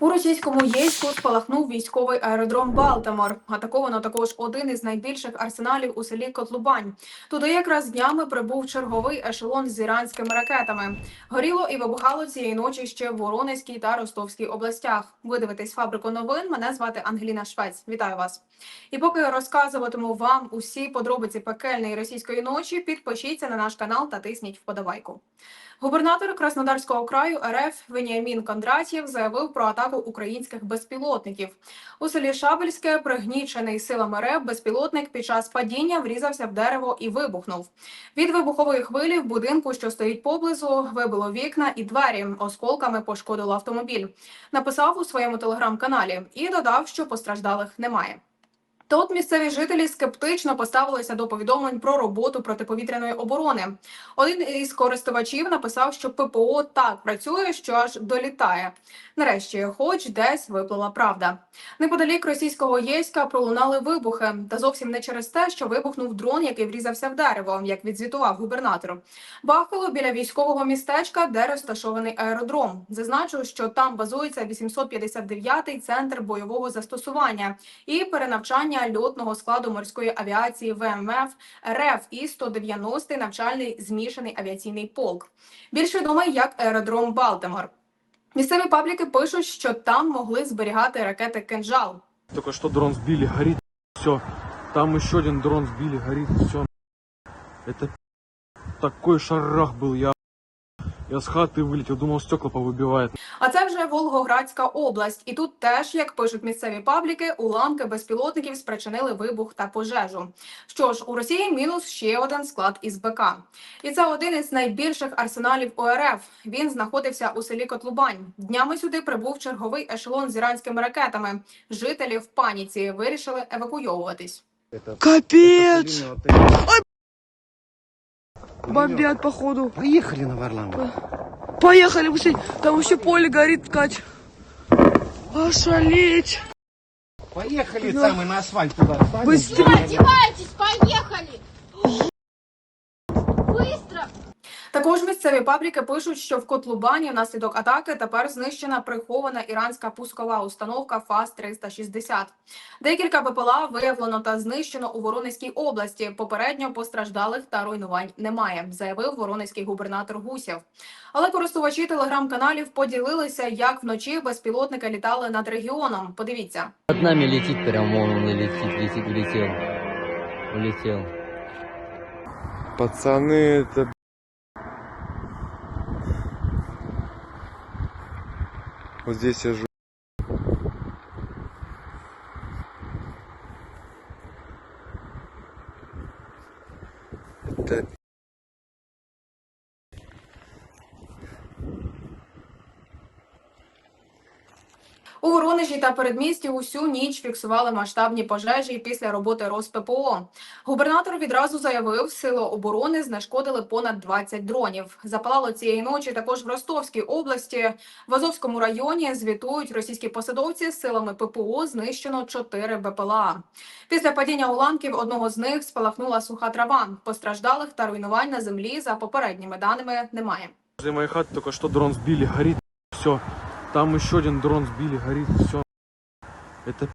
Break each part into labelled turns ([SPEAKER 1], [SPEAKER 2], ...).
[SPEAKER 1] У російському Єйську спалахнув військовий аеродром Балтамор. Атаковано також один із найбільших арсеналів у селі Котлубань. Туди якраз днями прибув черговий ешелон з іранськими ракетами. Горіло і вибухало цієї ночі ще в Воронезькій та Ростовській областях. Ви дивитесь фабрику новин. Мене звати Ангеліна Швець. Вітаю вас. І поки розказуватиму вам усі подробиці пекельної російської ночі, підпишіться на наш канал та тисніть вподобайку. Губернатор Краснодарського краю РФ Веніамін Кондратєв заявив про атаку українських безпілотників. У селі Шабельське, пригнічений силами РФ, безпілотник під час падіння врізався в дерево і вибухнув. Від вибухової хвилі в будинку, що стоїть поблизу, вибило вікна і двері. Осколками пошкодило автомобіль. Написав у своєму телеграм-каналі і додав, що постраждалих немає. Тут місцеві жителі скептично поставилися до повідомлень про роботу протиповітряної оборони. Один із користувачів написав, що ППО так працює, що аж долітає. Нарешті, хоч десь виплила правда. Неподалік російського Єська пролунали вибухи, та зовсім не через те, що вибухнув дрон, який врізався в дерево, як відзвітував губернатор. Бахало біля військового містечка, де розташований аеродром. Зазначу, що там базується 859-й центр бойового застосування і перенавчання льотного складу морської авіації ВМФ РФ і 190-й навчальний змішаний авіаційний полк, більш відомий як аеродром Балтимор. Місцеві пабліки пишуть, що там могли зберігати ракети «Кинжал».
[SPEAKER 2] Только что дрон сбили, горит, все. Там еще один дрон сбили, горит, все. Это такой шарах был, я я с хаты вылетел, думал стекла повыбивает.
[SPEAKER 1] А це вже Волгоградська область, і тут теж, як пишуть місцеві пабліки, уламки безпілотників спричинили вибух та пожежу. Що ж, у Росії мінус ще один склад із БК. І це один із найбільших арсеналів ОРФ. Він знаходився у селі Котлубань. Днями сюди прибув черговий ешелон з іранськими ракетами. Жителі в паніці вирішили евакуйовуватись.
[SPEAKER 3] Капец! Бомбят, походу.
[SPEAKER 4] Поехали на Варламов.
[SPEAKER 3] Поехали быстрее. Там вообще поле горит, Кать. Ошалеть.
[SPEAKER 4] Поехали
[SPEAKER 3] Да.
[SPEAKER 4] самый на асфальт туда. встанем.
[SPEAKER 3] Быстрее.
[SPEAKER 5] Одевайтесь, поехали! Быстро!
[SPEAKER 1] Також місцеві пабліки пишуть, що в Котлубані внаслідок атаки тепер знищена прихована іранська пускова установка ФАС-360. Декілька БПЛА виявлено та знищено у Воронезькій області. Попередньо постраждалих та руйнувань немає, заявив воронезький губернатор Гусєв. Але користувачі телеграм-каналів поділилися, як вночі безпілотники літали над регіоном. Подивіться.
[SPEAKER 6] Над нами летит прям, вон он и летит, летит, улетел. Улетел.
[SPEAKER 2] Пацаны, это... Вот здесь я живу. Это
[SPEAKER 1] У Воронежі та передмісті усю ніч фіксували масштабні пожежі після роботи РосППО. Губернатор відразу заявив, сили оборони знешкодили понад 20 дронів. Запалало цієї ночі також в Ростовській області. В Азовському районі звітують російські посадовці з силами ППО знищено 4 БПЛА. Після падіння уламків одного з них спалахнула суха трава. Постраждалих та руйнувань на землі за попередніми даними немає.
[SPEAKER 2] возле моей хаты только что дрон сбили, горит, все. Там еще один дрон сбили, горит, все. Это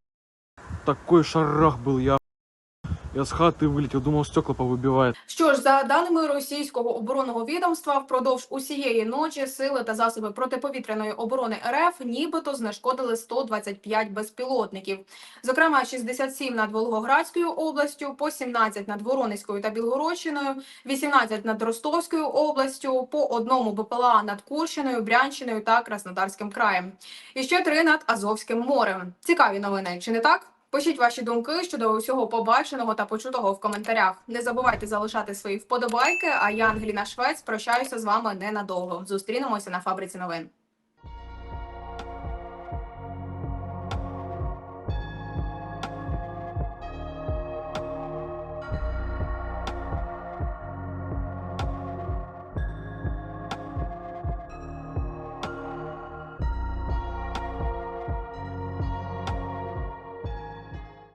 [SPEAKER 2] такой шарах был, я я с хаты вылетел, думал стекла повыбивает.
[SPEAKER 1] Що ж, за даними російського оборонного відомства, впродовж усієї ночі сили та засоби протиповітряної оборони РФ нібито знешкодили 125 безпілотників. Зокрема, 67 над Волгоградською областю, по 17 над Воронезькою та Білгородщиною, 18 над Ростовською областю, по одному БПЛА над Курщиною, Брянщиною та Краснодарським краєм. І ще три над Азовським морем. Цікаві новини, чи не так? Пишіть ваші думки щодо усього побаченого та почутого в коментарях. Не забувайте залишати свої вподобайки. А я, Ангеліна Швець, прощаюся з вами ненадовго. Зустрінемося на фабриці новин.